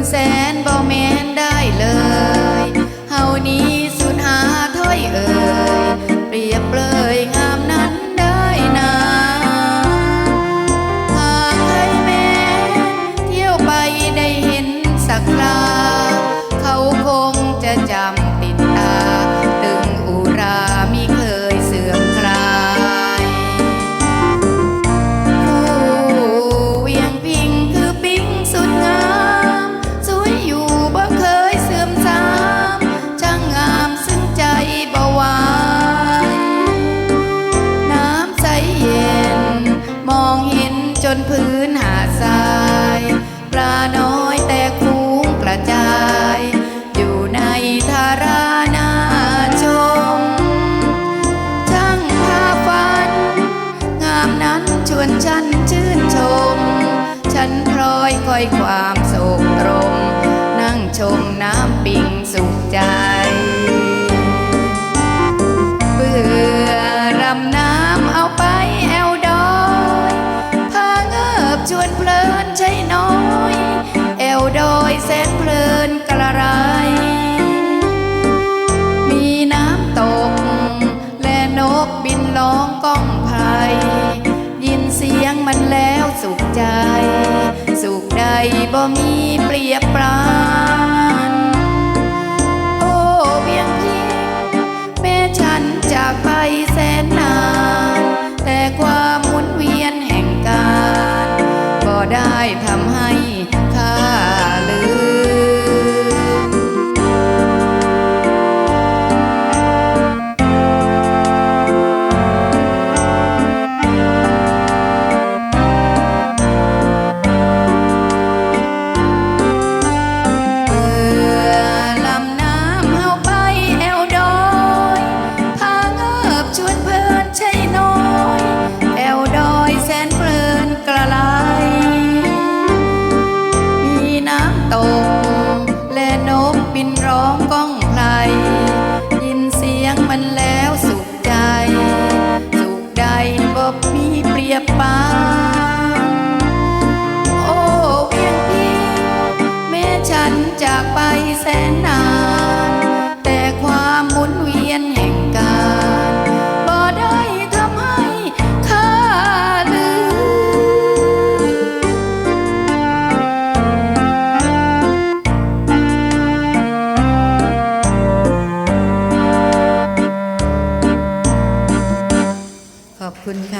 นแสนบ่แม่นได้เลย เฮานี้สุดหาถ้อยเอ่ย เปรียบเลยงามนั้นได้นาหากใครแม่เที่ยวไปได้เห็นสักลาเขาคงจะจำติ ชื่นชม ฉันพลอยคอยความสุขตรง นั่งชมน้ำปิงสุขใจ เบื่อรำน้ำเอาไปแอวดอยพาเงิบชวนเพลินใช่น้อย แอวดอยแสนเพลิน บ่มีเปรียบปรา ยบปานโอ้เพียงพี่แม่ฉันจากไปแสนนาน แต่ความหมุนเวียนแห่งการบ่ได้ทำให้ข้าลืมขอบคุณค่ะ